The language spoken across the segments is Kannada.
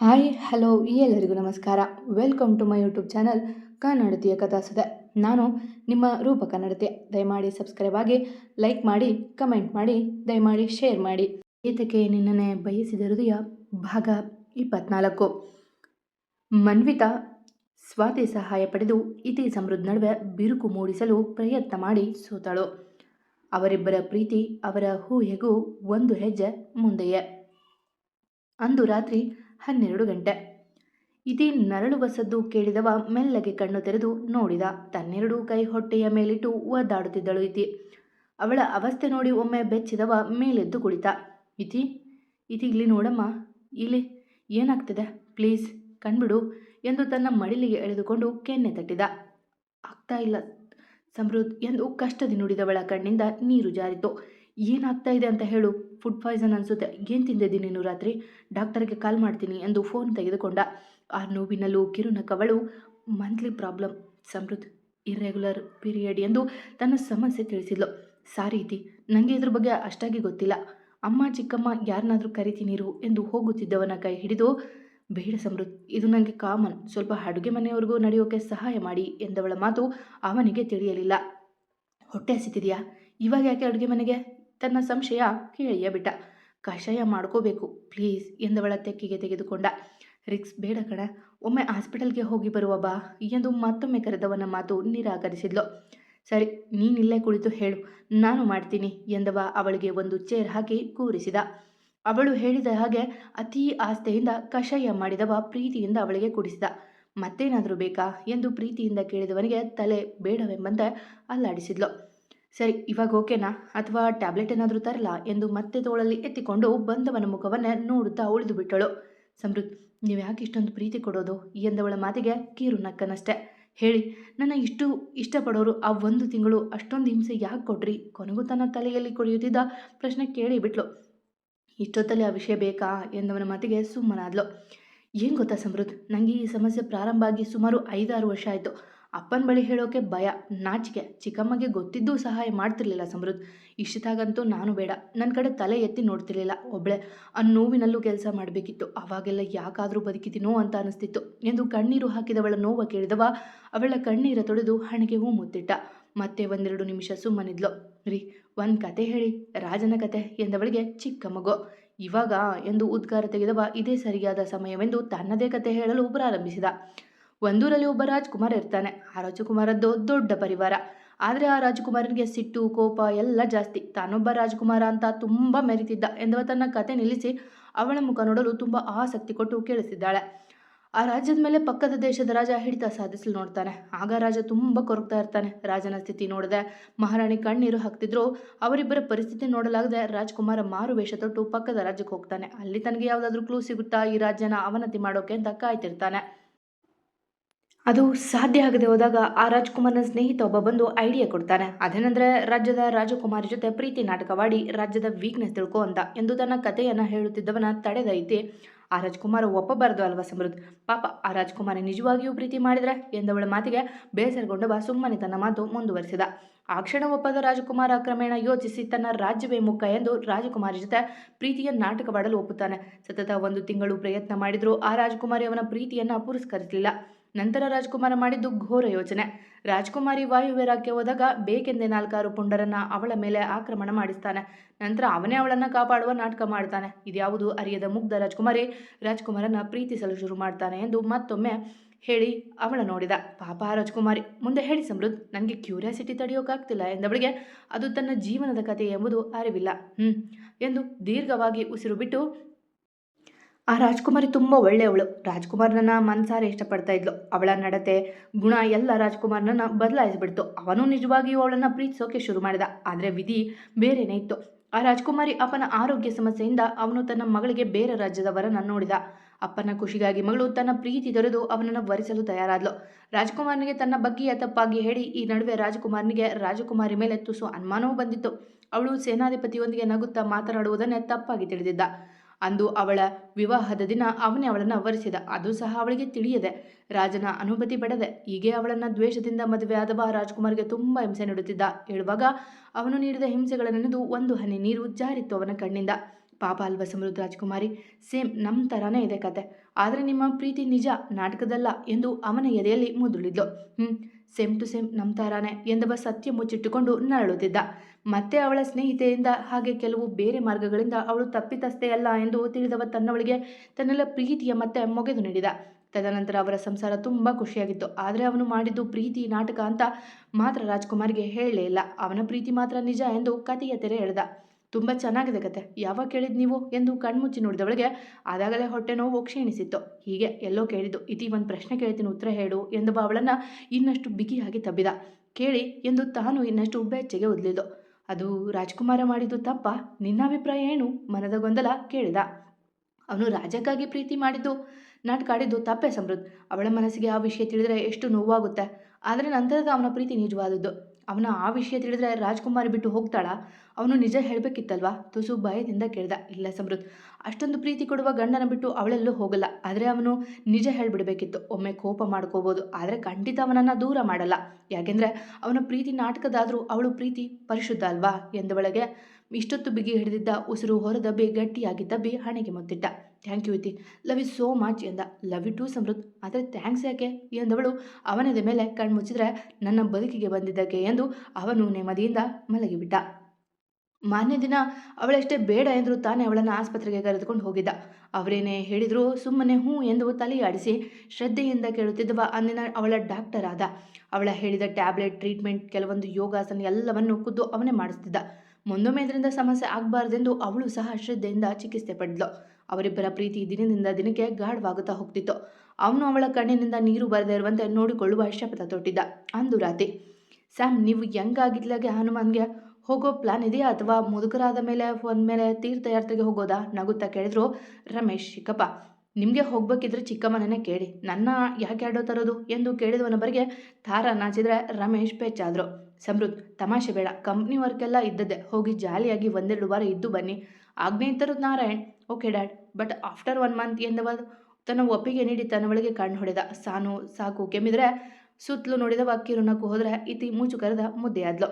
ಹಾಯ್, ಹಲೋ, ಎಲ್ಲರಿಗೂ ನಮಸ್ಕಾರ. Welcome to my YouTube channel ಕನ್ನಡತಿಯ ಕಥಾಸುದೆ. ನಾನು ನಿಮ್ಮ ರೂಪ ಕನ್ನಡತೆ. ದಯಮಾಡಿ ಸಬ್ಸ್ಕ್ರೈಬ್ ಆಗಿ ಲೈಕ್ ಮಾಡಿ ಕಮೆಂಟ್ ಮಾಡಿ, ದಯಮಾಡಿ ಶೇರ್ ಮಾಡಿ. ಈತಕ್ಕೆ ನಿನ್ನನ್ನೇ ಬಯಸಿದ ಹೃದಯ, ಭಾಗ ಇಪ್ಪತ್ನಾಲ್ಕು. ಮನ್ವಿತಾ ಸ್ವಾತಿ ಸಹಾಯ ಪಡೆದು ಇತಿ ಸಮೃದ್ಧ ನಡುವೆ ಬಿರುಕು ಮೂಡಿಸಲು ಪ್ರಯತ್ನ ಮಾಡಿ ಸೋತಳು. ಅವರಿಬ್ಬರ ಪ್ರೀತಿ ಅವರ ಹೂಹೆಗೂ ಒಂದು ಹೆಜ್ಜೆ ಮುಂದೆಯೇ. ಅಂದು ರಾತ್ರಿ ಹನ್ನೆರಡು ಗಂಟೆ. ಇತಿ ನರಳುವ ಸದ್ದು ಕೇಳಿದವ ಮೆಲ್ಲಗೆ ಕಣ್ಣು ತೆರೆದು ನೋಡಿದ ತನ್ನೆರಡು ಕೈ ಹೊಟ್ಟೆಯ ಮೇಲಿಟ್ಟು ಒದ್ದಾಡುತ್ತಿದ್ದಳು ಇತಿ. ಅವಳ ಅವಸ್ಥೆ ನೋಡಿ ಒಮ್ಮೆ ಬೆಚ್ಚಿದವ ಮೇಲೆದ್ದು ಕುಳಿತ. ಇತಿ ಇತಿ ಇಲ್ಲಿ ನೋಡಮ್ಮ, ಇಲ್ಲಿ ಏನಾಗ್ತಿದೆ? ಪ್ಲೀಸ್ ಕಣ್ಬಿಡು ಎಂದು ತನ್ನ ಮಡಿಲಿಗೆ ಎಳೆದುಕೊಂಡು ಕೆನ್ನೆ ತಟ್ಟಿದ. ಆಗ್ತಾ ಇಲ್ಲ ಸಮೃದ್ಧ ಎಂದು ಕಷ್ಟದಿ ನುಡಿದವಳ ಕಣ್ಣಿಂದ ನೀರು ಜಾರಿತು. ಏನಾಗ್ತಾ ಇದೆ ಅಂತ ಹೇಳು. ಫುಡ್ ಪಾಯ್ಸನ್ ಅನಿಸುತ್ತೆ. ಏನು ತಿಂದಿದ್ದೀನಿ ನೀನು ರಾತ್ರಿ? ಡಾಕ್ಟರ್ಗೆ ಕಾಲ್ ಮಾಡ್ತೀನಿ ಎಂದು ಫೋನ್ ತೆಗೆದುಕೊಂಡ. ಆ ನೋವಿನಲ್ಲೂ ಕವಳು monthly problem Samruddha irregular period ಎಂದು ತನ್ನ ಸಮಸ್ಯೆ ತಿಳಿಸಿದ್ಲು. ಸಾರಿ ಇತಿ ನನಗೆ ಇದ್ರ ಬಗ್ಗೆ ಅಷ್ಟಾಗಿ ಗೊತ್ತಿಲ್ಲ. ಅಮ್ಮ, ಚಿಕ್ಕಮ್ಮ ಯಾರನ್ನಾದರೂ ಕರಿತೀನಿರು ಎಂದು ಹೋಗುತ್ತಿದ್ದವನ ಕೈ ಹಿಡಿದು, ಬೇಡ ಸಮೃದ್ಧ, ಇದು ನನಗೆ ಕಾಮನ್ ಸ್ವಲ್ಪ ಅಡುಗೆ ಮನೆಯವರೆಗೂ ನಡೆಯೋಕೆ ಸಹಾಯ ಮಾಡಿ ಎಂದವಳ ಮಾತು ಅವನಿಗೆ ತಿಳಿಯಲಿಲ್ಲ. ಹೊಟ್ಟೆ ಹಸಿತಿದೆಯಾ? ಇವಾಗ ಯಾಕೆ ಅಡುಗೆ ಮನೆಗೆ? ತನ್ನ ಸಂಶಯ ಕೇಳಿಯ ಬಿಟ್ಟ ಕಷಾಯ ಮಾಡ್ಕೋಬೇಕು, ಪ್ಲೀಸ್, ಎಂದವಳ ತೆಕ್ಕಿಗೆ ತೆಗೆದುಕೊಂಡ. ರಿಕ್ಸ್ ಬೇಡ ಕಣ, ಒಮ್ಮೆ ಹಾಸ್ಪಿಟಲ್ಗೆ ಹೋಗಿ ಬರುವ ಬಾ, ಎಂದು ಮತ್ತೊಮ್ಮೆ ಕರೆದವನ ಮಾತು ನಿರಾಕರಿಸಿದ್ಲು. ಸರಿ ನೀನಿಲ್ಲೇ ಕುಳಿತು ಹೇಳು, ನಾನು ಮಾಡ್ತೀನಿ, ಎಂದವ ಅವಳಿಗೆ ಒಂದು ಚೇರ್ ಹಾಕಿ ಕೂರಿಸಿದ. ಅವಳು ಹೇಳಿದ ಹಾಗೆ ಅತೀ ಆಸ್ತೆಯಿಂದ ಕಷಾಯ ಮಾಡಿದವ ಪ್ರೀತಿಯಿಂದ ಅವಳಿಗೆ ಕುಡಿಸಿದ. ಮತ್ತೇನಾದರೂ ಬೇಕಾ, ಎಂದು ಪ್ರೀತಿಯಿಂದ ಕೇಳಿದವನಿಗೆ ತಲೆ ಬೇಡವೆಂಬಂತೆ ಅಲ್ಲಾಡಿಸಿದ್ಲು. ಸರಿ, ಇವಾಗ ಓಕೆನಾ? ಅಥವಾ ಟ್ಯಾಬ್ಲೆಟ್ ಏನಾದರೂ ತರಲಾ ಎಂದು ಮತ್ತೆ ತೋಳಲ್ಲಿ ಎತ್ತಿಕೊಂಡು ಬಂದವನ ಮುಖವನ್ನು ನೋಡುತ್ತಾ ಉಳಿದು ಬಿಟ್ಟಳು ಸಮೃದ್ಧ ನೀವು ಯಾಕೆ ಇಷ್ಟೊಂದು ಪ್ರೀತಿ ಕೊಡೋದು? ಎಂದವಳ ಮಾತಿಗೆ ಕೀರು ನಕ್ಕನಷ್ಟೆ. ಹೇಳಿ, ನನ್ನ ಇಷ್ಟು ಇಷ್ಟಪಡೋರು ಆ ಒಂದು ತಿಂಗಳು ಅಷ್ಟೊಂದು ಹಿಂಸೆ ಯಾಕೆ ಕೊಟ್ರಿ? ಕೊನೆಗೂ ತನ್ನ ತಲೆಯಲ್ಲಿ ಕುಡಿಯುತ್ತಿದ್ದ ಪ್ರಶ್ನೆ ಕೇಳಿ ಬಿಟ್ಲು. ಇಷ್ಟೊತ್ತಲ್ಲಿ ಆ ವಿಷಯ ಬೇಕಾ? ಎಂದವನ ಮಾತಿಗೆ ಸುಮ್ಮನಾದ್ಲು. ಏನು ಗೊತ್ತಾ ಸಮೃದ್ಧ ನನಗೆ ಈ ಸಮಸ್ಯೆ ಪ್ರಾರಂಭ ಆಗಿ ಸುಮಾರು ಐದಾರು ವರ್ಷ ಆಯಿತು. ಅಪ್ಪನ ಬಳಿ ಹೇಳೋಕೆ ಭಯ, ನಾಚಿಕೆ, ಚಿಕ್ಕಮ್ಮಗೆ ಗೊತ್ತಿದ್ದೂ ಸಹಾಯ ಮಾಡ್ತಿರ್ಲಿಲ್ಲ ಸಮೃದ್ಧ ಇಷ್ಟಾಗಂತೂ ನಾನು ಬೇಡ. ನನ್ನ ಕಡೆ ತಲೆ ಎತ್ತಿ ನೋಡ್ತಿರ್ಲಿಲ್ಲ ಒಬ್ಳೆ. ಆ ನೋವಿನಲ್ಲೂ ಕೆಲಸ ಮಾಡಬೇಕಿತ್ತು. ಅವಾಗೆಲ್ಲ ಯಾಕಾದರೂ ಬದುಕಿದ್ದೀನೋ ಅಂತ ಅನಿಸ್ತಿತ್ತು. ಎಂದು ಕಣ್ಣೀರು ಹಾಕಿದವಳ ನೋವ ಕೇಳಿದವ, ಅವಳ ಕಣ್ಣೀರ ತೊಡೆದು ಹಣೆಗೆ ಹೂ ಮುತ್ತಿಟ್ಟ. ಮತ್ತೆ ಒಂದೆರಡು ನಿಮಿಷ ಸುಮ್ಮನಿದ್ಲು ರೀ, ಒಂದು ಕತೆ ಹೇಳಿ. ರಾಜನ ಕತೆ ಎಂದವಳಿಗೆ ಚಿಕ್ಕ ಮಗು. ಇವಾಗ ಎಂದು ಉದ್ಗಾರ ತೆಗೆದವ ಇದೇ ಸರಿಯಾದ ಸಮಯವೆಂದು ತನ್ನದೇ ಕತೆ ಹೇಳಲು ಪ್ರಾರಂಭಿಸಿದ. ಒಂದೂರಲ್ಲಿ ಒಬ್ಬ ರಾಜ್ಕುಮಾರ್ ಇರ್ತಾನೆ. ಆ ರಾಜಕುಮಾರದ್ದು ದೊಡ್ಡ ಪರಿವಾರ. ಆದರೆ ಆ ರಾಜಕುಮಾರನಿಗೆ ಸಿಟ್ಟು, ಕೋಪ ಎಲ್ಲ ಜಾಸ್ತಿ. ತಾನೊಬ್ಬ ರಾಜಕುಮಾರ ಅಂತ ತುಂಬ ಮೆರಿತಿದ್ದ ಎಂದವ ತನ್ನ ಕತೆ ನಿಲ್ಲಿಸಿ ಅವಳ ಮುಖ ನೋಡಲು ತುಂಬ ಆಸಕ್ತಿ ಕೊಟ್ಟು ಕೇಳಿಸಿದ್ದಾಳೆ. ಆ ರಾಜ್ಯದ ಮೇಲೆ ಪಕ್ಕದ ದೇಶದ ರಾಜ ಹಿಡಿತ ಸಾಧಿಸಲು ನೋಡ್ತಾನೆ. ಆಗ ರಾಜ ತುಂಬ ಕೊರಗ್ತಾ ಇರ್ತಾನೆ. ರಾಜನ ಸ್ಥಿತಿ ನೋಡದೆ ಮಹಾರಾಣಿ ಕಣ್ಣೀರು ಹಾಕ್ತಿದ್ರು. ಅವರಿಬ್ಬರ ಪರಿಸ್ಥಿತಿ ನೋಡಲಾಗದೆ ರಾಜ್ಕುಮಾರ ಮಾರು ವೇಷ ತೊಟ್ಟು ಪಕ್ಕದ ರಾಜ್ಯಕ್ಕೆ ಹೋಗ್ತಾನೆ. ಅಲ್ಲಿ ತನಗೆ ಯಾವುದಾದ್ರೂ ಕ್ಲೂ ಸಿಗುತ್ತಾ ಈ ರಾಜ್ಯನ ಅವನತಿ ಮಾಡೋಕೆ ಅಂತ ಕಾಯ್ತಿರ್ತಾನೆ. ಅದು ಸಾಧ್ಯ ಆಗದೆ ಹೋದಾಗ ಆ ರಾಜ್ಕುಮಾರ್ನ ಸ್ನೇಹಿತ ಒಬ್ಬ ಬಂದು ಐಡಿಯಾ ಕೊಡ್ತಾನೆ. ಅದೇನೆಂದರೆ, ರಾಜ್ಯದ ರಾಜಕುಮಾರಿ ಜೊತೆ ಪ್ರೀತಿ ನಾಟಕವಾಡಿ ರಾಜ್ಯದ ವೀಕ್ನೆಸ್ ತಿಳ್ಕೊ ಅಂತ ಎಂದು ತನ್ನ ಕಥೆಯನ್ನು ಹೇಳುತ್ತಿದ್ದವನ ತಡೆದೈತಿ ಆ ರಾಜ್ಕುಮಾರ ಒಪ್ಪಬಾರದು ಅಲ್ವಾ ಸಮೃದ್ಧ ಪಾಪ ಆ ರಾಜ್ಕುಮಾರಿ ನಿಜವಾಗಿಯೂ ಪ್ರೀತಿ ಮಾಡಿದ್ರೆ ಎಂದವಳ ಮಾತಿಗೆ ಬೇಸರಗೊಂಡವ ಸುಮ್ಮನೆ ತನ್ನ ಮಾತು ಮುಂದುವರಿಸಿದ. ಆ ಕ್ಷಣ ಒಪ್ಪದ ರಾಜಕುಮಾರ ಕ್ರಮೇಣ ಯೋಚಿಸಿ ತನ್ನ ರಾಜ್ಯವೇ ಮುಖ ಎಂದು ರಾಜಕುಮಾರಿ ಜೊತೆ ಪ್ರೀತಿಯ ನಾಟಕವಾಡಲು ಒಪ್ಪುತ್ತಾನೆ. ಸತತ ಒಂದು ತಿಂಗಳು ಪ್ರಯತ್ನ ಮಾಡಿದರೂ ಆ ರಾಜಕುಮಾರಿ ಅವನ ಪ್ರೀತಿಯನ್ನು ಪುರಸ್ಕರಿಸಲಿಲ್ಲ. ನಂತರ ರಾಜ್ಕುಮಾರ ಮಾಡಿದ್ದು ಘೋರ ಯೋಚನೆ. ರಾಜ್ಕುಮಾರಿ ವಾಯುವ್ಯರಾಕ್ಕೆ ಹೋದಾಗ ಬೇಕೆಂದೇ ನಾಲ್ಕಾರು ಪುಂಡರನ್ನ ಅವಳ ಮೇಲೆ ಆಕ್ರಮಣ ಮಾಡಿಸ್ತಾನೆ. ನಂತರ ಅವನೇ ಅವಳನ್ನು ಕಾಪಾಡುವ ನಾಟಕ ಮಾಡ್ತಾನೆ. ಇದ್ಯಾವುದು ಅರಿಯದ ಮುಗ್ಧ ರಾಜ್ಕುಮಾರಿ ರಾಜ್ಕುಮಾರನ್ನ ಪ್ರೀತಿಸಲು ಶುರು ಮಾಡ್ತಾನೆ ಎಂದು ಮತ್ತೊಮ್ಮೆ ಹೇಳಿ ಅವಳ ನೋಡಿದ. ಪಾಪ ರಾಜ್ಕುಮಾರಿ, ಮುಂದೆ ಹೇಳಿ ಸಮೃದ್ಧ ನನಗೆ ಕ್ಯೂರಿಯಾಸಿಟಿ ತಡೆಯೋಕ್ಕಾಗ್ತಿಲ್ಲ ಎಂದವಳಿಗೆ ಅದು ತನ್ನ ಜೀವನದ ಕಥೆ ಎಂಬುದು ಅರಿವಿಲ್ಲ. ಹ್ಞೂ ಎಂದು ದೀರ್ಘವಾಗಿ ಉಸಿರು ಬಿಟ್ಟು ಆ ರಾಜ್ಕುಮಾರಿ ತುಂಬ ಒಳ್ಳೆಯವಳು. ರಾಜ್ಕುಮಾರನನ್ನ ಮನ್ಸಾರೆ ಇಷ್ಟಪಡ್ತಾ ಇದ್ಲು. ಅವಳ ನಡತೆ, ಗುಣ ಎಲ್ಲ ರಾಜ್ಕುಮಾರನನ್ನ ಬದಲಾಯಿಸಿಬಿಡ್ತು. ಅವನು ನಿಜವಾಗಿಯೂ ಅವಳನ್ನು ಪ್ರೀತಿಸೋಕೆ ಶುರು ಮಾಡಿದ. ಆದರೆ ವಿಧಿ ಬೇರೆನೇ ಇತ್ತು. ಆ ರಾಜ್ಕುಮಾರಿ ಅಪ್ಪನ ಆರೋಗ್ಯ ಸಮಸ್ಯೆಯಿಂದ ಅವನು ತನ್ನ ಮಗಳಿಗೆ ಬೇರೆ ರಾಜ್ಯದವರನ್ನು ನೋಡಿದ. ಅಪ್ಪನ ಖುಷಿಗಾಗಿ ಮಗಳು ತನ್ನ ಪ್ರೀತಿ ದೊರೆದು ಅವನನ್ನು ವರಿಸಲು ತಯಾರಾದ್ಲು. ರಾಜ್ಕುಮಾರನಿಗೆ ತನ್ನ ಬಗ್ಗೆಯ ತಪ್ಪಾಗಿ ಹೇಳಿ ಈ ನಡುವೆ ರಾಜಕುಮಾರನಿಗೆ ರಾಜಕುಮಾರಿ ಮೇಲೆ ತುಸು ಅನುಮಾನವೂ ಬಂದಿತ್ತು. ಅವಳು ಸೇನಾಧಿಪತಿಯೊಂದಿಗೆ ನಗುತ್ತಾ ಮಾತನಾಡುವುದನ್ನೇ ತಪ್ಪಾಗಿ ತಿಳಿದಿದ್ದ. ಅಂದು ಅವಳ ವಿವಾಹದ ದಿನ ಅವನೇ ಅವಳನ್ನು ವರಿಸಿದ ಅದು ಸಹ ಅವಳಿಗೆ ತಿಳಿಯದೆ. ರಾಜನ ಅನುಮತಿ ಪಡೆದೆ. ಹೀಗೆ ಅವಳನ್ನು ದ್ವೇಷದಿಂದ ಮದುವೆ ಆದವ ರಾಜ್ಕುಮಾರ್ಗೆ ತುಂಬ ಹಿಂಸೆ ನೀಡುತ್ತಿದ್ದ. ಹೇಳುವಾಗ ಅವನು ನೀಡಿದ ಹಿಂಸೆಗಳ ನೆನೆದು ಒಂದು ಹನಿ ನೀರು ಜಾರಿತ್ತು ಅವನ ಕಣ್ಣಿಂದ. ಪಾಪ ಅಲ್ವ ಸಮೃದ್ಧ ರಾಜ್ಕುಮಾರಿ. ಸೇಮ್ ನಮ್ಮ ಥರನೇ ಇದೆ ಕತೆ. ಆದರೆ ನಿಮ್ಮ ಪ್ರೀತಿ ನಿಜ, ನಾಟಕದಲ್ಲ ಎಂದು ಅವನ ಎದೆಯಲ್ಲಿ ಮುದುಳಿದ್ಲು. ಹ್ಞೂ ಸೇಮ್ ಟು ಸೇಮ್ ನಮ್ಮ ಥರಾನೆ ಎಂದವ ಸತ್ಯ ಮುಚ್ಚಿಟ್ಟುಕೊಂಡು ನರಳುತ್ತಿದ್ದ. ಮತ್ತೆ ಅವಳ ಸ್ನೇಹಿತೆಯಿಂದ ಹಾಗೆ ಕೆಲವು ಬೇರೆ ಮಾರ್ಗಗಳಿಂದ ಅವಳು ತಪ್ಪಿತಸ್ಥೆ ಅಲ್ಲ ಎಂದು ತಿಳಿದವ ತನ್ನವಳಿಗೆ ತನ್ನೆಲ್ಲ ಪ್ರೀತಿಯ ಮತ್ತೆ ಮೊಗೆದು ನೀಡಿದ. ತದನಂತರ ಅವರ ಸಂಸಾರ ತುಂಬ ಖುಷಿಯಾಗಿತ್ತು. ಆದರೆ ಅವನು ಮಾಡಿದ್ದು ಪ್ರೀತಿ ನಾಟಕ ಅಂತ ಮಾತ್ರ ರಾಜ್ಕುಮಾರ್ಗೆ ಹೇಳಲೇ ಇಲ್ಲ. ಅವನ ಪ್ರೀತಿ ಮಾತ್ರ ನಿಜ ಎಂದು ಕಥೆಯ ತೆರೆ ಎಳೆದ. ತುಂಬ ಚೆನ್ನಾಗಿದೆ ಕತೆ. ಯಾವಾಗ ಕೇಳಿದ್ ನೀವು ಎಂದು ಕಣ್ಮುಚ್ಚಿ ನೋಡಿದವಳಿಗೆ ಅದಾಗಲೇ ಹೊಟ್ಟೆ ನೋವು ಕ್ಷೀಣಿಸಿತ್ತು. ಹೀಗೆ ಎಲ್ಲೋ ಕೇಳಿದ್ದು ಇತಿ ಒಂದು ಪ್ರಶ್ನೆ ಕೇಳ್ತೀನಿ ಉತ್ತರ ಹೇಳು ಎಂದು ಅವಳನ್ನು ಇನ್ನಷ್ಟು ಬಿಗಿಯಾಗಿ ತಬ್ಬಿದ. ಕೇಳಿ ಎಂದು ತಾನು ಇನ್ನಷ್ಟು ಬೆಚ್ಚಗೆ ಒದ್ಲಿದ್ದು ಅದು ರಾಜ್ಕುಮಾರ ಮಾಡಿದ್ದು ತಪ್ಪ. ನಿನ್ನ ಅಭಿಪ್ರಾಯ ಏನು? ಮನದ ಗೊಂದಲ ಕೇಳಿದ. ಅವನು ರಾಜಕ್ಕಾಗಿ ಪ್ರೀತಿ ಮಾಡಿದ್ದು ನಾಟಕ ಆಡಿದ್ದು ತಪ್ಪೇ ಸಮೃದ್ಧ ಅವಳ ಮನಸ್ಸಿಗೆ ಆ ವಿಷಯ ತಿಳಿದರೆ ಎಷ್ಟು ನೋವಾಗುತ್ತೆ. ಆದರೆ ನಂತರದ ಅವನ ಪ್ರೀತಿ ನಿಜವಾದದ್ದು. ಅವನ ಆ ವಿಷಯ ತಿಳಿದ್ರೆ ರಾಜ್ಕುಮಾರಿ ಬಿಟ್ಟು ಹೋಗ್ತಾಳ? ಅವನು ನಿಜ ಹೇಳಬೇಕಿತ್ತಲ್ವಾ? ತುಸು ಭಯದಿಂದ ಕೇಳ್ದ. ಇಲ್ಲ ಸಮೃದ್ಧ ಅಷ್ಟೊಂದು ಪ್ರೀತಿ ಕೊಡುವ ಗಂಡನ ಬಿಟ್ಟು ಅವಳೆಲ್ಲೂ ಹೋಗಲ್ಲ. ಆದರೆ ಅವನು ನಿಜ ಹೇಳಿಬಿಡಬೇಕಿತ್ತು. ಒಮ್ಮೆ ಕೋಪ ಮಾಡ್ಕೋಬೋದು. ಆದರೆ ಖಂಡಿತ ಅವನನ್ನು ದೂರ ಮಾಡಲ್ಲ. ಯಾಕೆಂದರೆ ಅವನ ಪ್ರೀತಿ ನಾಟಕದಾದರೂ ಅವಳು ಪ್ರೀತಿ ಪರಿಶುದ್ಧ ಅಲ್ವಾ? ಎಂದೊಳಗೆ ಇಷ್ಟೊತ್ತು ಬಿಗಿ ಹಿಡಿದಿದ್ದ ಉಸಿರು ಹೊರದಬ್ಬಿ ಗಟ್ಟಿಯಾಗಿ ದಬ್ಬಿ ಹಣೆಗೆ ಮುತ್ತಿಟ್ಟ ಥ್ಯಾಂಕ್ ಯು ಇತಿ ಲವ್ ಯು ಸೋ ಮಚ್ ಎಂದ. ಲವ್ ಯು ಟು ಸಮೃದ್ಧ ಆದರೆ ಥ್ಯಾಂಕ್ಸ್ ಯಾಕೆ? ಎಂದವಳು, ಅವನದ ಮೇಲೆ ಕಣ್ಣು ಮುಚ್ಚಿದ್ರೆ ನನ್ನ ಬದುಕಿಗೆ ಬಂದಿದ್ದಕ್ಕೆ ಎಂದು ಅವನು ನೆಮ್ಮದಿಯಿಂದ ಮಲಗಿಬಿಟ್ಟ. ಮಾನ್ಯ ದಿನ, ಅವಳಷ್ಟೇ ಬೇಡ ಎಂದರೂ ತಾನೇ ಅವಳನ್ನು ಆಸ್ಪತ್ರೆಗೆ ಕರೆದುಕೊಂಡು ಹೋಗಿದ್ದ. ಅವರೇನೇ ಹೇಳಿದರೂ, ಸುಮ್ಮನೆ ಹ್ಞೂ ಎಂದು ತಲೆಯಾಡಿಸಿ ಶ್ರದ್ಧೆಯಿಂದ ಕೇಳುತ್ತಿದ್ದವ ಅಂದಿನ ಅವಳ ಡಾಕ್ಟರ್ ಆದ. ಅವಳ ಹೇಳಿದ ಟ್ಯಾಬ್ಲೆಟ್, ಟ್ರೀಟ್ಮೆಂಟ್, ಕೆಲವೊಂದು ಯೋಗಾಸನ ಎಲ್ಲವನ್ನು ಖುದ್ದು ಅವನೇ ಮಾಡಿಸ್ತಿದ್ದ. ಮುಂದೊಮ್ಮೆ ಇದರಿಂದ ಸಮಸ್ಯೆ ಆಗಬಾರ್ದೆಂದು ಅವಳು ಸಹ ಶ್ರದ್ಧೆಯಿಂದ ಚಿಕಿತ್ಸೆ ಪಡೆದ್ಲು. ಅವರಿಬ್ಬರ ಪ್ರೀತಿ ದಿನದಿಂದ ದಿನಕ್ಕೆ ಗಾಢವಾಗುತ್ತಾ ಹೋಗ್ತಿತ್ತು. ಅವನು ಅವಳ ಕಣ್ಣಿನಿಂದ ನೀರು ಬರದೇ ಇರುವಂತೆ ನೋಡಿಕೊಳ್ಳುವ ಶಪಥ ತೊಟ್ಟಿದ್ದ. ಅಂದು ರಾತ್ರಿ, ಸ್ಯಾಮ್, ನೀವು ಹೆಂಗಾಗಿದ್ಲಾಗೆ ಹನುಮಾನ್ಗೆ ಹೋಗೋ ಪ್ಲಾನ್ ಇದೆಯಾ ಅಥವಾ ಮುದುಕರಾದ ಮೇಲೆ ಮೇಲೆ ತೀರ್ಥಯಾತ್ರೆಗೆ ಹೋಗೋದಾ? ನಗುತ್ತಾ ಕೇಳಿದ್ರು ರಮೇಶ್ ಚಿಕ್ಕಪ್ಪ. ನಿಮಗೆ ಹೋಗ್ಬೇಕಿದ್ರೆ ಚಿಕ್ಕಮ್ಮನೇ ಕೇಳಿ. ನನ್ನ ಯಾಕೆ ಆಡೋ ತರೋದು? ಎಂದು ಕೇಳಿದವನ ಬರಿಗೆ ತಾರ ನಾಚಿದ್ರೆ ರಮೇಶ್ ಪೆಚ್ಚಾದ್ರು. ಸಮೃದ್ ತಮಾಷೆ ಬೇಡ. ಕಂಪ್ನಿ ವರ್ಕೆಲ್ಲ ಇದ್ದದ್ದೇ. ಹೋಗಿ ಜಾಲಿಯಾಗಿ ಒಂದೆರಡು ವಾರ ಇದ್ದು ಬನ್ನಿ. ಆಗ್ನೇಯ ತರದ್ Narayan. Okay, dad. But after one month ಎಂದವ ತನ್ನ ಒಪ್ಪಿಗೆ ನೀಡಿ ತನ್ನ ಒಳಗೆ ಕಣ್ಣು ಹೊಡೆದ. ಸಾನು ಸಾಕು ಕೆಮ್ಮಿದ್ರೆ, ಸುತ್ತಲೂ ನೋಡಿದವ ಕಿರುನಕ್ಕು ಹೋದ್ರೆ ಇತಿ ಮೂಚು ಕರೆದ ಮುದ್ದೆಯಾದ್ಲು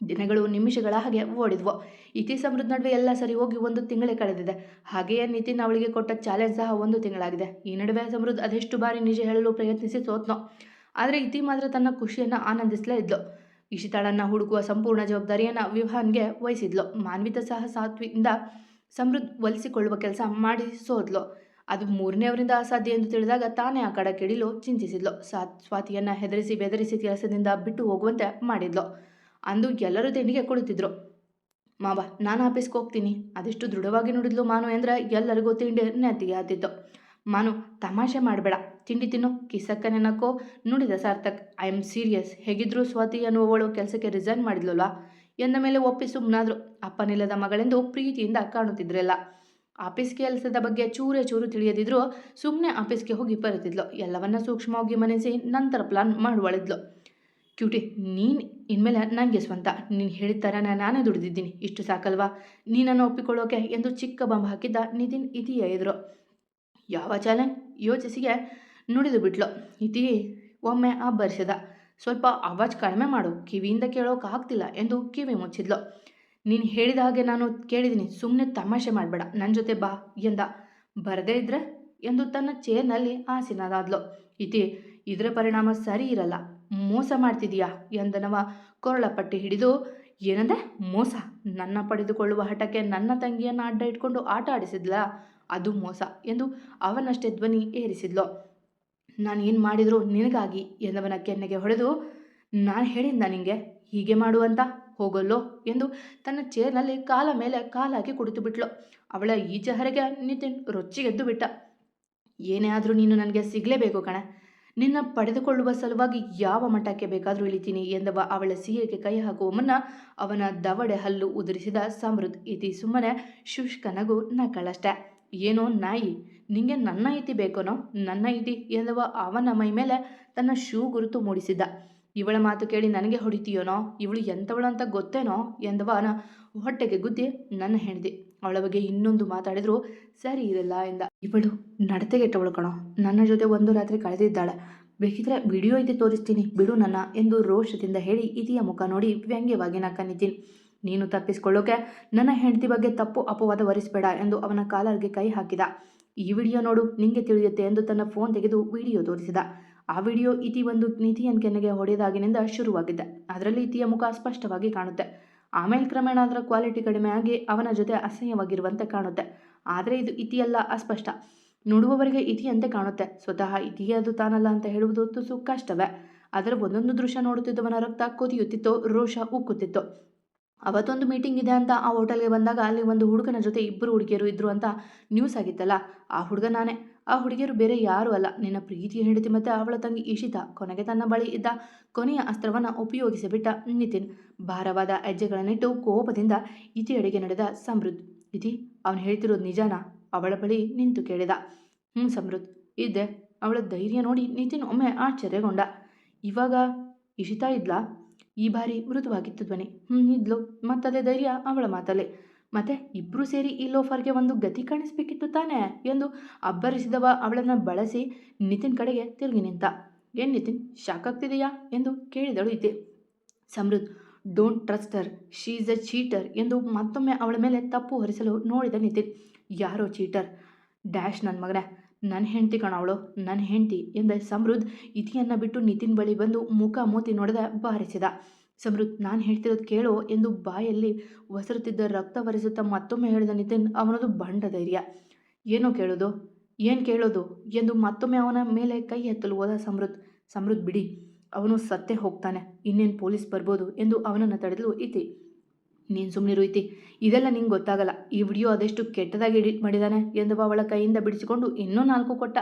ದಿನಗಳು ನಿಮಿಷಗಳ ಹಾಗೆ ಓಡಿದ್ವು. ಇತಿ ಸಮೃದ್ಧ ನಡುವೆ ಎಲ್ಲ ಸರಿ ಹೋಗಿ ಒಂದು ತಿಂಗಳೇ ಕಳೆದಿದೆ. ಹಾಗೆಯೇ ನಿತಿನ್ ಅವಳಿಗೆ ಕೊಟ್ಟ ಚಾಲೆಂಜ್ ಸಹ ಒಂದು ತಿಂಗಳಾಗಿದೆ. ಈ ನಡುವೆ ಸಮೃದ್ಧ ಅದೆಷ್ಟು ಬಾರಿ ನಿಜ ಹೇಳಲು ಪ್ರಯತ್ನಿಸಿ ಸೋತ್ನೋ. ಆದರೆ ಇತಿ ಮಾತ್ರ ತನ್ನ ಖುಷಿಯನ್ನು ಆನಂದಿಸಲೇ ಇದ್ಲು. ಇಶಿತಾಳನ್ನು ಹುಡುಕುವ ಸಂಪೂರ್ಣ ಜವಾಬ್ದಾರಿಯನ್ನು ವಿವಾಹನ್ಗೆ ವಹಿಸಿದ್ಲು. ಮಾನ್ವಿತ ಸಹ ಸಾತ್ವಿಯಿಂದ ಸಮೃದ್ಧ ಒಲಿಸಿಕೊಳ್ಳುವ ಕೆಲಸ ಮಾಡಿ ಸೋದ್ಲು ಅದು ಮೂರನೇವರಿಂದ ಅಸಾಧ್ಯ ಎಂದು ತಿಳಿದಾಗ ತಾನೇ ಆ ಕಡೆ ಕೆಡಿಲು ಚಿಂತಿಸಿದ್ಲು. ಸಾ ಸ್ವಾತಿಯನ್ನು ಹೆದರಿಸಿ ಬೆದರಿಸಿ ಕೆಲಸದಿಂದ ಬಿಟ್ಟು ಹೋಗುವಂತೆ ಮಾಡಿದ್ಲು. ಅಂದು ಎಲ್ಲರೂ ತಿಂಡಿಗೆ ಕುಳಿತಿದ್ರು. ಮಾವ, ನಾನು ಆಫೀಸ್ಗೆ ಹೋಗ್ತೀನಿ. ಅದೆಷ್ಟು ದೃಢವಾಗಿ ನುಡಿದ್ಲು ಮಾನು ಎಂದ್ರೆ ಎಲ್ಲರಿಗೂ ತಿಂಡಿ ನೆತ್ತಿಗೆ ಹತ್ತಿತ್ತು ಮಾನು, ತಮಾಷೆ ಮಾಡಬೇಡ. ತಿಂಡಿ ತಿನ್ನು. ಕಿಸಕ್ಕನೆನಕ್ಕೋ ನುಡಿದ ಸಾರ್ಥಕ್, ಐ ಆಮ್ ಸೀರಿಯಸ್. ಹೇಗಿದ್ರು ಸ್ವಾತಿ ಅನ್ನುವಳು ಕೆಲಸಕ್ಕೆ ರಿಸೈನ್ ಮಾಡಿದ್ಲಲ್ಲ. ಎಂದ ಮೇಲೆ ಒಪ್ಪಿ ಸುಮ್ಮನಾದ್ರು ಅಪ್ಪನಿಲ್ಲದ ಮಗಳೆಂದು ಪ್ರೀತಿಯಿಂದ ಕಾಣುತ್ತಿದ್ರಲ್ಲ. ಆಫೀಸ್ ಕೆಲಸದ ಬಗ್ಗೆ ಚೂರೇ ಚೂರು ತಿಳಿಯದಿದ್ರು ಸುಮ್ಮನೆ ಆಫೀಸ್ಗೆ ಹೋಗಿ ಬರುತ್ತಿದ್ಲು. ಎಲ್ಲವನ್ನ ಸೂಕ್ಷ್ಮವಾಗಿ ಮನಸ್ಸಿ ನಂತರ ಪ್ಲಾನ್ ಮಾಡುವಳಿದ್ಲು. ಕ್ಯೂಟಿ, ನೀನು ಇನ್ಮೇಲೆ ನನಗೆ ಸ್ವಂತ. ನೀನು ಹೇಳಿದ ನಾನೇ ದುಡಿದಿದ್ದೀನಿ. ಇಷ್ಟು ಸಾಕಲ್ವಾ? ನೀನನ್ನು ಒಪ್ಪಿಕೊಳ್ಳೋಕೆ ಎಂದು ಚಿಕ್ಕ ಬಾಂಬ್ ಹಾಕಿದ್ದ ನಿತಿನ್ ಇತಿಯ ಎದುರು. ಯಾವ ಚಾಲೆಂಜ್ ಯೋಚಿಸಿಗೆ ನುಡಿದು ಬಿಟ್ಲು. ಇತಿ ಒಮ್ಮೆ ಅಬ್ಬರಿಸಿದ ಸ್ವಲ್ಪ ಆವಾಜ್ ಕಡಿಮೆ ಮಾಡು, ಕಿವಿಯಿಂದ ಕೇಳೋಕ್ಕಾಗ್ತಿಲ್ಲ ಎಂದು ಕಿವಿ ಮುಚ್ಚಿದ್ಲು. ನೀನು ಹೇಳಿದ ಹಾಗೆ ನಾನು ಕೇಳಿದ್ದೀನಿ ಸುಮ್ಮನೆ ತಮಾಷೆ ಮಾಡಬೇಡ ನನ್ನ ಜೊತೆ ಬಾ ಎಂದ. ಬರದೇ ಇದ್ರೆ ಎಂದು ತನ್ನ ಚೇರ್ನಲ್ಲಿ ಆಸೀನದಾದ್ಲು ಇತಿ, ಇದರ ಪರಿಣಾಮ ಸರಿ ಇರಲ್ಲ, ಮೋಸ ಮಾಡ್ತಿದೀಯಾ ಎಂದನವ ಕೊರಳ ಪಟ್ಟಿ ಹಿಡಿದು. ಏನಂದೆ, ಮೋಸ? ನನ್ನ ಪಡೆದುಕೊಳ್ಳುವ ಹಠಕ್ಕೆ ನನ್ನ ತಂಗಿಯನ್ನು ಅಡ್ಡ ಇಟ್ಕೊಂಡು ಆಟ ಆಡಿಸಿದ್ಲ? ಅದು ಮೋಸ ಎಂದು ಅವನಷ್ಟೇ ಧ್ವನಿ ಏರಿಸಿದ್ಲು. ನಾನು ಏನು ಮಾಡಿದ್ರು ನಿನಗಾಗಿ ಎಂದವನ ಕೆನ್ನೆಗೆ ಹೊಡೆದು ನಾನು ಹೇಳಿದ್ದ ನಿನಗೆ ಹೀಗೆ ಮಾಡುವಂತ ಹೋಗಲ್ಲೋ ಎಂದು ತನ್ನ ಚೇರ್ನಲ್ಲಿ ಕಾಲ ಮೇಲೆ ಕಾಲಾಗಿ ಕುಡಿತು ಬಿಟ್ಲು. ಅವಳ ಈ ಚಹರೆಗೆ ನಿತಿನ್ ರೊಚ್ಚಿಗೆದ್ದು ಬಿಟ್ಟ. ಏನೇ ಆದರೂ ನೀನು ನನಗೆ ಸಿಗಲೇಬೇಕು ಕಣ. ನಿನ್ನ ಪಡೆದುಕೊಳ್ಳುವ ಸಲುವಾಗಿ ಯಾವ ಮಠಕ್ಕೆ ಬೇಕಾದರೂ ಇಳಿತೀನಿ ಎಂದವ ಅವಳ ಸಿಹಿಗೆ ಕೈ ಹಾಕುವ ಮುನ್ನ ಅವನ ದವಡೆ ಹಲ್ಲು ಉದುರಿಸಿದ ಸಮೃದ್ಧ ಇತಿ ಸುಮ್ಮನೆ ಶುಷ್ಕ ನಗು ನಕ್ಕಳಷ್ಟೆ ಏನೋ ನಾಯಿ ನಿಂಗೆ ನನ್ನ ಇತಿ ಬೇಕೋನೋ? ನನ್ನ ಇತಿ ಎನ್ನುವ ಅವನ ಮೈ ಮೇಲೆ ತನ್ನ ಶೂ ಗುರುತು ಮೂಡಿಸಿದ್ದ. ಇವಳ ಮಾತು ಕೇಳಿ ನನಗೆ ಹೊಡಿತೀಯೋನೋ? ಇವಳು ಎಂಥವಳು ಅಂತ ಗೊತ್ತೇನೋ? ಎಂದವನ ಹೊಟ್ಟೆಗೆ ಗುದ್ದಿ ನನ್ನ ಹೆಂಡತಿ. ಅವಳ ಬಗ್ಗೆ ಇನ್ನೊಂದು ಮಾತಾಡಿದ್ರು, ಸರಿ ಇರಲ್ಲ ಎಂದ. ಇವಳು ನಡತೆಗೆಟ್ಟವಳು ಕಣೋ. ನನ್ನ ಜೊತೆ ಒಂದು ರಾತ್ರಿ ಕಳೆದಿದ್ದಾಳೆ. ಬೇಕಿದ್ರೆ ವಿಡಿಯೋ ಇದೆ ತೋರಿಸ್ತೀನಿ, ಬಿಡು ನನ್ನ ಎಂದು ರೋಷದಿಂದ ಹೇಳಿ ಇತಿಯ ಮುಖ ನೋಡಿ ವ್ಯಂಗ್ಯವಾಗಿ ನಕ್ಕ ನೀನು ತಪ್ಪಿಸ್ಕೊಳ್ಳೋಕೆ ನನ್ನ ಹೆಂಡತಿ ಬಗ್ಗೆ ತಪ್ಪು ಅಪವಾದ ವರಿಸಬೇಡ ಎಂದು ಅವನ ಕಾಲರ್ಗೆ ಕೈ ಹಾಕಿದ. ಈ ವಿಡಿಯೋ ನೋಡು, ನಿಂಗೆ ತಿಳಿಯುತ್ತೆ ಎಂದು ತನ್ನ ಫೋನ್ ತೆಗೆದು ವಿಡಿಯೋ ತೋರಿಸಿದ. ಆ ವಿಡಿಯೋ ಇತಿ ಒಂದು ನಿತಿಯನ್ ಕೆನ್ನೆಗೆ ಹೊಡೆದಾಗಿನಿಂದ ಶುರುವಾಗಿದ್ದ. ಅದರಲ್ಲಿ ಇತಿಯ ಮುಖ ಸ್ಪಷ್ಟವಾಗಿ ಕಾಣುತ್ತೆ. ಆಮೇಲೆ ಕ್ರಮೇಣ ಅದರ ಕ್ವಾಲಿಟಿ ಕಡಿಮೆ ಆಗಿ ಅವನ ಜೊತೆ ಅಸಹ್ಯವಾಗಿರುವಂತೆ ಕಾಣುತ್ತೆ. ಆದರೆ ಇದು ಇತಿಯಲ್ಲ, ಅಸ್ಪಷ್ಟ. ನೋಡುವವರಿಗೆ ಇತಿಯಂತೆ ಕಾಣುತ್ತೆ. ಸ್ವತಃ ಇತಿಯೇ ಅದು ತಾನಲ್ಲ ಅಂತ ಹೇಳುವುದು ತುಸು ಕಷ್ಟವೇ. ಅದರ ಒಂದೊಂದು ದೃಶ್ಯ ನೋಡುತ್ತಿದ್ದವನ ರಕ್ತ ಕುದಿಯುತ್ತಿತ್ತು, ರೋಷ ಉಕ್ಕುತ್ತಿತ್ತು. ಅವತ್ತೊಂದು ಮೀಟಿಂಗ್ ಇದೆ ಅಂತ ಆ ಹೋಟೆಲ್ಗೆ ಬಂದಾಗ ಅಲ್ಲಿ ಒಂದು ಹುಡುಗನ ಜೊತೆ ಇಬ್ಬರು ಹುಡುಗಿಯರು ಇದ್ರು ಅಂತ ನ್ಯೂಸ್ ಆಗಿತ್ತಲ್ಲ? ಆ ಹುಡುಗ ನಾನೇ. ಆ ಹುಡುಗಿಯರು ಬೇರೆ ಯಾರೂ ಅಲ್ಲ. ನಿನ್ನ ಪ್ರೀತಿಯ ಹೆಂಡತಿ ಮತ್ತು ಅವಳ ತಂಗಿ ಇಶಿತ. ಕೊನೆಗೆ ತನ್ನ ಬಳಿ ಇದ್ದ ಕೊನೆಯ ಅಸ್ತ್ರವನ್ನು ಉಪಯೋಗಿಸಿಬಿಟ್ಟ ನಿತಿನ್. ಭಾರವಾದ ಹೆಜ್ಜೆಗಳನ್ನಿಟ್ಟು ಕೋಪದಿಂದ ಇತಿಯಡೆಗೆ ನಡೆದ ಸಮೃದ್ಧ್ ಇತಿ, ಅವನು ಹೇಳ್ತಿರೋದು ನಿಜಾನ? ಅವಳ ಬಳಿ ನಿಂತು ಕೇಳಿದ. ಹ್ಞೂ ಸಮೃದ್ಧ ಇದ್ದೆ. ಅವಳ ಧೈರ್ಯ ನೋಡಿ ನಿತಿನ್ ಒಮ್ಮೆ ಆಶ್ಚರ್ಯಗೊಂಡ. ಇವಾಗ ಇಶಿತಾ ಇದ್ಲಾ? ಈ ಬಾರಿ ಮೃದುವಾಗಿತ್ತು ಧ್ವನಿ. ಹ್ಞೂ ಇದ್ಲು. ಮತ್ತದೇ ಧೈರ್ಯ ಅವಳ ಮಾತಲ್ಲೇ. ಮತ್ತೆ ಇಬ್ಬರೂ ಸೇರಿ ಈ ಲೋಫರ್ಗೆ ಒಂದು ಗತಿ ಕಾಣಿಸ್ಬೇಕಿತ್ತು ತಾನೇ ಎಂದು ಅಬ್ಬರಿಸಿದವ ಅವಳನ್ನು ಬಳಸಿ ನಿತಿನ್ ಕಡೆಗೆ ತಿರುಗಿ ನಿಂತ. ಏನು ನಿತಿನ್, ಶಾಕ್ ಆಗ್ತಿದೆಯಾ ಎಂದು ಕೇಳಿದಳು ಇದೆ Samruddh don't trust her she is a cheater ಎಂದು ಮತ್ತೊಮ್ಮೆ ಅವಳ ಮೇಲೆ ತಪ್ಪು ಹೊರಿಸಲು ನೋಡಿದ ನಿತಿನ್. ಯಾರೋ ಚೀಟರ್ ಡ್ಯಾಶ್ ನನ್ನ ಮಗನೇ. ನನ್ನ ಹೆಂಡ್ತಿ ಅವಳು ನನ್ನ ಹೆಂಡ್ತಿ ಎಂದ ಸಮೃದ್ಧ ಇತಿಯನ್ನು ಬಿಟ್ಟು ನಿತಿನ್ ಬಳಿ ಬಂದು ಮುಖ ಮೂತಿ ನೋಡಿದ ಬಾರಿಸಿದ ಸಮೃದ್ಧ ನಾನು ಹೇಳ್ತಿರೋದು ಕೇಳೋ ಎಂದು ಬಾಯಲ್ಲಿ ಒಸರುತ್ತಿದ್ದ ರಕ್ತ ಒರೆಸುತ್ತಾ ಮತ್ತೊಮ್ಮೆ ಹೇಳಿದ ನಿತಿನ್ ಅವನದು ಬಂಡ ಧೈರ್ಯ. ಏನೋ ಕೇಳೋದು, ಏನು ಕೇಳೋದು ಎಂದು ಮತ್ತೊಮ್ಮೆ ಅವನ ಮೇಲೆ ಕೈ ಎತ್ತಲು ಹೋದ ಸಮೃದ್ಧ ಸಮೃದ್ಧ ಬಿಡಿ, ಅವನು ಸತ್ತೇ ಹೋಗ್ತಾನೆ, ಇನ್ನೇನು ಪೊಲೀಸ್ ಬರ್ಬೋದು ಎಂದು ಅವನನ್ನು ತಡೆದಲು ಇತಿ. ನೀನು ಸುಮ್ಮನೆ ಇತಿ. ಇದೆಲ್ಲ ನಿಂಗೆ ಗೊತ್ತಾಗಲ್ಲ. ಈ ವಿಡಿಯೋ ಅದೆಷ್ಟು ಕೆಟ್ಟದಾಗಿ ಎಡಿಟ್ ಮಾಡಿದ್ದಾನೆ ಎಂದು ಅವಳ ಕೈಯಿಂದ ಬಿಡಿಸಿಕೊಂಡು ಇನ್ನೂ ನಾಲ್ಕು ಕೊಟ್ಟ.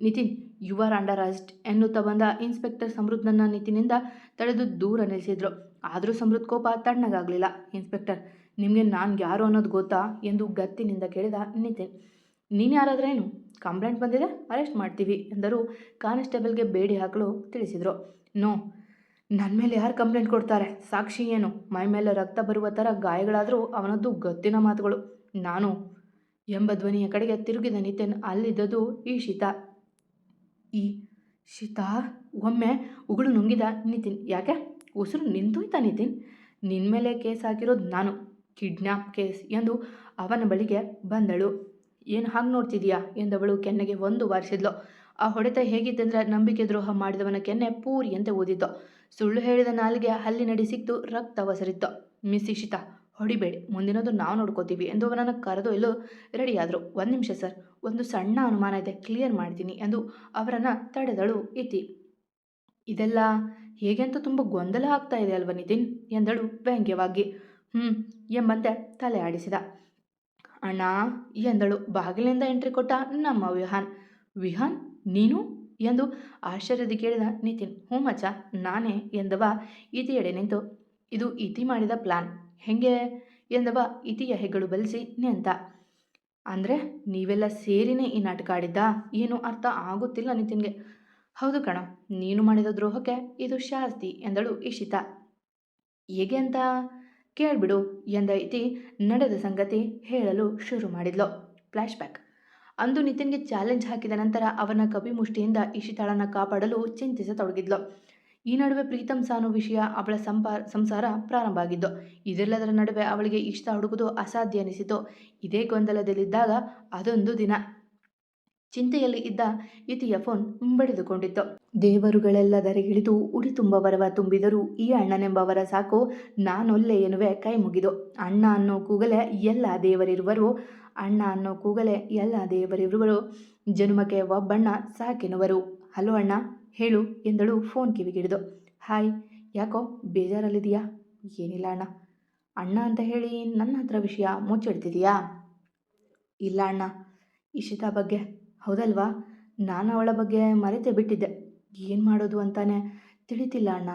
Nitin you are under arrest ಎನ್ನುತ್ತಾ ಬಂದ ಇನ್ಸ್ಪೆಕ್ಟರ್ ಸಮೃದ್ಧನ ನಿತಿನಿಂದ ತಡೆದು ದೂರ ನಿಲ್ಲಿಸಿದ್ರು. ಆದರೂ ಸಮೃದ್ಧ ಕೋಪ ತಣ್ಣಗಾಗಲಿಲ್ಲ. ಇನ್ಸ್ಪೆಕ್ಟರ್, ನಿಮಗೆ ನಾನು ಯಾರು ಅನ್ನೋದು ಗೊತ್ತಾ? ಎಂದು ಗತ್ತಿನಿಂದ ಕೇಳಿದ ನಿತಿನ್. ನೀನು ಯಾರಾದ್ರೇನು ಕಂಪ್ಲೇಂಟ್ ಬಂದಿದೆ? ಅರೆಸ್ಟ್ ಮಾಡ್ತೀವಿ, ಎಂದರು ಕಾನ್ಸ್ಟೇಬಲ್ಗೆ ಬೇಡಿ ಹಾಕಲು ತಿಳಿಸಿದರು. ನೋ ನನ್ನ ಮೇಲೆ ಯಾರು ಕಂಪ್ಲೇಂಟ್ ಕೊಡ್ತಾರೆ? ಸಾಕ್ಷಿ ಏನು? ಮೈ ಮೇಲೆ ರಕ್ತ ಬರುವ ಥರ ಗಾಯಗಳಾದರೂ ಅವನದ್ದು ಗತ್ತಿನ ಮಾತುಗಳು. ನಾನು ಎಂಬ ಧ್ವನಿಯ ಕಡೆಗೆ ತಿರುಗಿದ ನಿತಿನ್ ಅಲ್ಲಿದ್ದದು ಈ ಶೀತ. ಈ ಶೀತ? ಒಮ್ಮೆ ಉಗುಳು ನುಂಗಿದ ನಿತಿನ್. ಯಾಕೆ? ಉಸಿರು ನಿಂತೋಯ್ತಾ ನಿತಿನ್? ನಿನ್ನ ಮೇಲೆ ಕೇಸ್ ಹಾಕಿರೋದು ನಾನು. ಕಿಡ್ನ್ಯಾಪ್ ಕೇಸ್ ಎಂದು ಅವನ ಬಳಿಗೆ ಬಂದಳು. ಏನು ಹಾಗೆ ನೋಡ್ತಿದೀಯಾ? ಎಂದವಳು ಕೆನ್ನೆಗೆ ಒಂದು ಬಾರಿಸಿದ್ಲು. ಆ ಹೊಡೆತ ಹೇಗಿತ್ತೆಂದ್ರೆ ನಂಬಿಕೆ ದ್ರೋಹ ಮಾಡಿದವನ ಕೆನ್ನೆ ಪೂರಿಯಂತೆ ಓದಿತ್ತು. ಸುಳ್ಳು ಹೇಳಿದ ನಾಲಿಗೆ ಹಲ್ಲಿನಡಿ ಸಿಕ್ತು, ರಕ್ತ ಒಸರಿತ್ತು. ಮಿಸ್ ಇಶಿತಾ ಹೊಡಿಬೇಡಿ, ಮುಂದಿನದು ನಾವು ನೋಡ್ಕೋತೀವಿ ಎಂದು ಅವನನ್ನು ಕರೆದೊಯ್ಯಲು ರೆಡಿಯಾದರು ಒಂದು ನಿಮಿಷ ಸರ್, ಒಂದು ಸಣ್ಣ ಅನುಮಾನ ಇದೆ ಕ್ಲಿಯರ್ ಮಾಡ್ತೀನಿ ಎಂದು ಅವರನ್ನು ತಡೆದಳು ಇತಿ. ಇದೆಲ್ಲ ಹೇಗೆ ಅಂತ ತುಂಬ ಗೊಂದಲ ಆಗ್ತಾ ಇದೆ ಅಲ್ವ ನಿತಿನ್? ಎಂದಳು ವ್ಯಂಗ್ಯವಾಗಿ. ಹ್ಞೂ ಎಂಬಂತೆ ತಲೆ ಆಡಿಸಿದ. ಅಣ್ಣ, ಎಂದಳು, ಬಾಗಿಲಿಂದ ಎಂಟ್ರಿ ಕೊಟ್ಟ ನಮ್ಮ ವಿಹಾನ್. ವಿಹಾನ್? ನೀನು? ಎಂದು ಆಶ್ಚರ್ಯದ ಕೇಳಿದ ನಿತಿನ್. ಹ್ಞೂ ಮಚ್ಚ, ನಾನೇ ಎಂದವ ಇತಿಯೆಡೆ ನಿಂತು. ಇದು ಇತಿ ಮಾಡಿದ ಪ್ಲಾನ್. ಹೆಂಗೆ ಎಂದವ ಇತಿಯ ಹೆಗ್ಗಳು ಬಲಿಸಿ ನಿಂತ ಅಂದರೆ ನೀವೆಲ್ಲ ಸೇರಿನೇ ಈ ನಾಟಕ ಆಡಿದ್ದ? ಏನು ಅರ್ಥ ಆಗುತ್ತಿಲ್ಲ ನಿತಿನ್ಗೆ. ಹೌದು ಕಣ, ನೀನು ಮಾಡಿದ ದ್ರೋಹಕ್ಕೆ ಇದು ಶಾಸ್ತಿ ಎಂದಳು ಇಶಿತಾ. ಹೇಗೆ ಅಂತ ಕೇಳ್ಬಿಡು ಎಂದ ಇತಿ ನಡೆದ ಸಂಗತಿ ಹೇಳಲು ಶುರು ಮಾಡಿದ್ಲು. ಫ್ಲ್ಯಾಶ್ ಬ್ಯಾಕ್ ಅಂದು ನಿತಿನ್ಗೆ ಚಾಲೆಂಜ್ ಹಾಕಿದ ನಂತರ ಅವನ ಕಪಿಮುಷ್ಟಿಯಿಂದ ಇಶಿತಾಳನ್ನು ಕಾಪಾಡಲು ಚಿಂತಿಸತೊಡಗಿದ್ಲು. ಈ ನಡುವೆ ಪ್ರೀತಂ ಸಾನು ವಿಷಯ ಅವಳ ಸಂಸಾರ ಪ್ರಾರಂಭ ಆಗಿದ್ದು, ಇದೆಲ್ಲದರ ನಡುವೆ ಅವಳಿಗೆ ಇಷ್ಟ ಹುಡುಕುವುದು ಅಸಾಧ್ಯ ಅನಿಸಿತು. ಇದೇ ಗೊಂದಲದಲ್ಲಿದ್ದಾಗ ಅದೊಂದು ದಿನ. ಚಿಂತೆಯಲ್ಲಿ ಇದ್ದ ಇತಿಯ ಫೋನ್ ಬಡಿದುಕೊಂಡಿತ್ತು ದೇವರುಗಳೆಲ್ಲ ದರೆಗಿಳಿದು ಉಡಿ ತುಂಬ ವರವ ತುಂಬಿದರೂ ಈ ಅಣ್ಣನೆಂಬವರ ಸಾಕು ನಾನೊಲ್ಲೆ ಎನ್ನುವೆ ಕೈ ಮುಗಿದು. ಅಣ್ಣ ಅನ್ನೋ ಕೂಗಲೇ ಎಲ್ಲ ದೇವರಿರುವರು. ಅಣ್ಣ ಅನ್ನೋ ಕೂಗಲೇ ಎಲ್ಲ ದೇವರಿರುವರು ಜನ್ಮಕ್ಕೆ ಒಬ್ಬಣ್ಣ ಸಾಕೆನ್ನುವರು. ಹಲೋ ಅಣ್ಣ, ಹೇಳು, ಎಂದಳು ಫೋನ್ ಕಿವಿಗಿಡಿದು. ಹಾಯ್, ಯಾಕೋ ಬೇಜಾರಲ್ಲಿದೆಯಾ ಏನಿಲ್ಲ ಅಣ್ಣ. ಅಣ್ಣ ಅಂತ ಹೇಳಿ ನನ್ನ ಹತ್ರ ವಿಷಯ ಮುಚ್ಚಿಡ್ತಿದೆಯಾ ಇಲ್ಲ ಅಣ್ಣ. ಇಶಿತಾ ಬಗ್ಗೆ? ಹೌದಲ್ವಾ? ನಾನು ಅವಳ ಬಗ್ಗೆ ಮರೆತೇ ಬಿಟ್ಟಿದ್ದೆ. ಏನು ಮಾಡೋದು ಅಂತಾನೆ ತಿಳಿತಿಲ್ಲ ಅಣ್ಣ.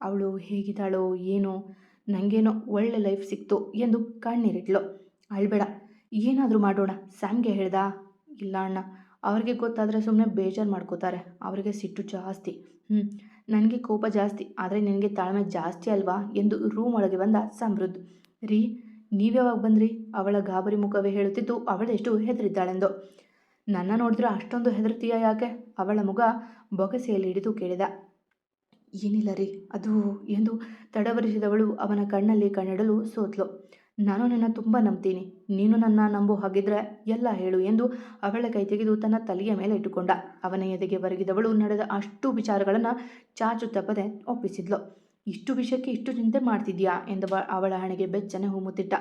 ಅವಳು ಹೇಗಿದ್ದಾಳೋ, ಏನೋ ನನಗೇನೋ ಒಳ್ಳೆ ಲೈಫ್ ಸಿಕ್ತು ಎಂದು ಕಣ್ಣೀರಿಟ್ಲು. ಅಳ್ಬೇಡ. ಏನಾದರೂ ಮಾಡೋಣ. ಸ್ಯಾಮ್ಗೆ ಹೇಳ್ದ? ಇಲ್ಲ ಅಣ್ಣ. ಅವ್ರಿಗೆ ಗೊತ್ತಾದರೆ ಸುಮ್ಮನೆ ಬೇಜಾರು ಮಾಡ್ಕೋತಾರೆ. ಅವರಿಗೆ ಸಿಟ್ಟು ಜಾಸ್ತಿ. ಹ್ಞೂ ನನಗೆ ಕೋಪ ಜಾಸ್ತಿ. ಆದರೆ ನಿನಗೆ ತಾಳ್ಮೆ ಜಾಸ್ತಿ ಅಲ್ವಾ? ಎಂದು ರೂಮ್ ಒಳಗೆ ಬಂದ ಸಮೃದ್ಧ ರೀ ನೀವ್ಯಾವಾಗ ಬಂದ್ರಿ? ಅವಳ ಗಾಬರಿ ಮುಖವೇ ಹೇಳುತ್ತಿದ್ದು ಅವಳೆಷ್ಟು ಹೆದರಿದ್ದಾಳೆಂದು. ನನ್ನ ನೋಡಿದ್ರೆ ಅಷ್ಟೊಂದು ಹೆದರ್ತೀಯ ಯಾಕೆ? ಅವಳ ಮುಖ ಬೊಗಸೆಯಲ್ಲಿ ಹಿಡಿದು ಕೇಳಿದ. ಏನಿಲ್ಲ ರೀ. ಅದು ಎಂದು ತಡವರಿಸಿದವಳು ಅವನ ಕಣ್ಣಲ್ಲಿ ಕಣ್ಣಿಡಲು ಸೋತ್ಲು. ನಾನು ನಿನ್ನ ತುಂಬ ನಂಬ್ತೀನಿ. ನೀನು ನನ್ನ ನಂಬು ಹಾಗಿದ್ರೆ ಎಲ್ಲ ಹೇಳು ಎಂದು ಅವಳ ಕೈ ತೆಗೆದು ತನ್ನ ತಲೆಯ ಮೇಲೆ ಇಟ್ಟುಕೊಂಡ. ಅವನ ಎದೆಗೆ ಬರಗಿದವಳು ನಡೆದ ಅಷ್ಟು ವಿಚಾರಗಳನ್ನು ಚಾಚು ತಪ್ಪದೆ ಒಪ್ಪಿಸಿದ್ಲು. ಇಷ್ಟು ವಿಷಯಕ್ಕೆ ಇಷ್ಟು ಚಿಂತೆ ಮಾಡ್ತಿದ್ಯಾ ಎಂದು ಅವಳ ಹಣೆಗೆ ಬೆಚ್ಚನೆ ಹೂಮುತ್ತಿಟ್ಟ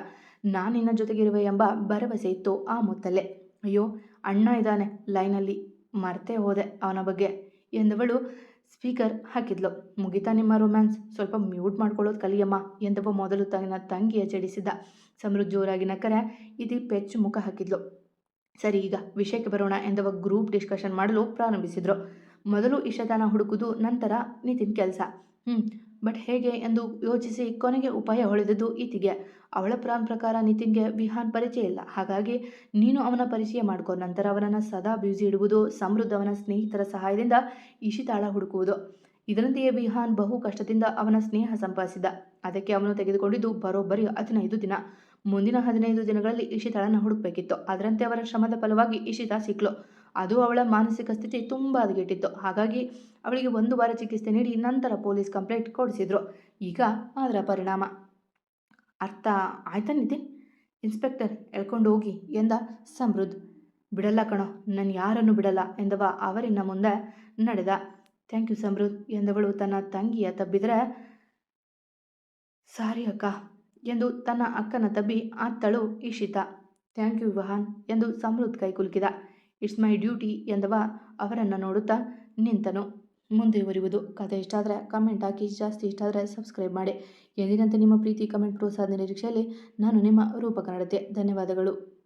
ನಾನು ನಿನ್ನ ಜೊತೆಗಿರುವೆ ಎಂಬ ಭರವಸೆ ಇತ್ತು ಆ ಮುತ್ತಲ್ಲೇ. ಅಯ್ಯೋ, ಅಣ್ಣ ಇದ್ದಾನೆ. ಲೈನಲ್ಲಿ ಮರ್ತೇ ಹೋದೆ ಅವನ ಬಗ್ಗೆ ಎಂದವಳು ಸ್ಪೀಕರ್ ಹಾಕಿದ್ಲು. ಮುಗಿತಾ ನಿಮ್ಮ ರೊಮ್ಯಾನ್ಸ್. ಸ್ವಲ್ಪ ಮ್ಯೂಟ್ ಮಾಡ್ಕೊಳ್ಳೋದು ಕಲಿಯಮ್ಮ ಎಂದವ ಮೊದಲು ತನ್ನ ತಂಗಿಯ ಚಡಿಸಿದ್ದ ಸಮೃದ್ಧ ಜೋರಾಗಿ ನಕರೆ ಇದಿ ಪೆಚ್ಚು ಮುಖ ಹಾಕಿದ್ಲು. ಸರಿ ಈಗ ವಿಷಯಕ್ಕೆ ಬರೋಣ ಎಂದವ ಗ್ರೂಪ್ ಡಿಸ್ಕಷನ್ ಮಾಡಲು ಪ್ರಾರಂಭಿಸಿದ್ರು. ಮೊದಲು ಇಶತಾನ ಹುಡುಕುದು, ನಂತರ ನಿತಿನ್ ಕೆಲಸ. ಹ್ಞೂ ಬಟ್ ಹೇಗೆ ಎಂದು ಯೋಚಿಸಿ ಕೊನೆಗೆ ಉಪಾಯ ಹೊಳೆದದ್ದು ಈತಿಗೆ. ಅವಳ ಪ್ಲಾನ್ ಪ್ರಕಾರ ನಿತಿನ್ಗೆ ವಿಹಾನ್ ಪರಿಚಯ ಇಲ್ಲ. ಹಾಗಾಗಿ ನೀನು ಅವನ ಪರಿಚಯ ಮಾಡ್ಕೋ, ನಂತರ ಅವನನ್ನು ಸದಾ ಬ್ಯೂಸಿ ಇಡುವುದು, ಸಮೃದ್ಧ ಅವನ ಸ್ನೇಹಿತರ ಸಹಾಯದಿಂದ ಇಶಿತಾಳ ಹುಡುಕುವುದು. ಇದರಂತೆಯೇ ವಿಹಾನ್ ಬಹು ಕಷ್ಟದಿಂದ ಅವನ ಸ್ನೇಹ ಸಂಪಾದಿಸಿದ. ಅದಕ್ಕೆ ಅವನು ತೆಗೆದುಕೊಂಡಿದ್ದು ಬರೋಬ್ಬರಿ ಹದಿನೈದು ದಿನ. ಮುಂದಿನ ಹದಿನೈದು ದಿನಗಳಲ್ಲಿ ಇಶಿತಾಳನ್ನು ಹುಡುಕಬೇಕಿತ್ತು. ಅದರಂತೆ ಅವರ ಶ್ರಮದ ಫಲವಾಗಿ ಇಶಿತಾ ಸಿಕ್ಲು. ಅದು ಅವಳ ಮಾನಸಿಕ ಸ್ಥಿತಿ ತುಂಬ ಹದಗೆಟ್ಟಿತ್ತು. ಹಾಗಾಗಿ ಅವಳಿಗೆ ಒಂದು ವಾರ ಚಿಕಿತ್ಸೆ ನೀಡಿ ನಂತರ ಪೊಲೀಸ್ ಕಂಪ್ಲೇಂಟ್ ಕೊಡಿಸಿದ್ರು. ಈಗ ಅದರ ಪರಿಣಾಮ. ಅರ್ಥ ಆಯ್ತಾ ನಿತಿನ್? ಇನ್ಸ್ಪೆಕ್ಟರ್ ಎಳ್ಕೊಂಡು ಹೋಗಿ ಎಂದ ಸಮೃದ್ಧ ಬಿಡಲ್ಲ ಕಣೋ, ನಾನು ಯಾರನ್ನು ಬಿಡಲ್ಲ ಎಂದವ ಅವರಿನ್ನ ಮುಂದೆ ನಡೆದ. ಥ್ಯಾಂಕ್ ಯು ಸಮೃದ್ ಎಂದವಳು ತನ್ನ ತಂಗಿಯ ತಬ್ಬಿದರೆ, ಸಾರಿ ಅಕ್ಕ ಎಂದು ತನ್ನ ಅಕ್ಕನ ತಬ್ಬಿ ಅತ್ತಳು ಇಶಿತಾ ಥ್ಯಾಂಕ್ ಯು ವಹಾನ್ ಎಂದು ಸಮೃದ್ಧ್ ಕೈ ಕುಲುಕಿದ ಇಟ್ಸ್ ಮೈ ಡ್ಯೂಟಿ ಎಂದವ ಅವರನ್ನು ನೋಡುತ್ತಾ ನಿಂತನು. ಮುಂದುವರಿಯುವುದು. ಕತೆ ಇಷ್ಟ ಆದರೆ ಕಮೆಂಟ್ ಹಾಕಿ. ಜಾಸ್ತಿ ಇಷ್ಟ ಆದರೆ ಸಬ್ಸ್ಕ್ರೈಬ್ ಮಾಡಿ. ಎಂದಿನಂತೆ ನಿಮ್ಮ ಪ್ರೀತಿ ಕಮೆಂಟ್ ಪ್ರೋತ್ಸಾಹದ ನಿರೀಕ್ಷೆಯಲ್ಲಿ ನಾನು ನಿಮ್ಮ ರೂಪ ಕನ್ನಡತೆ ಧನ್ಯವಾದಗಳು.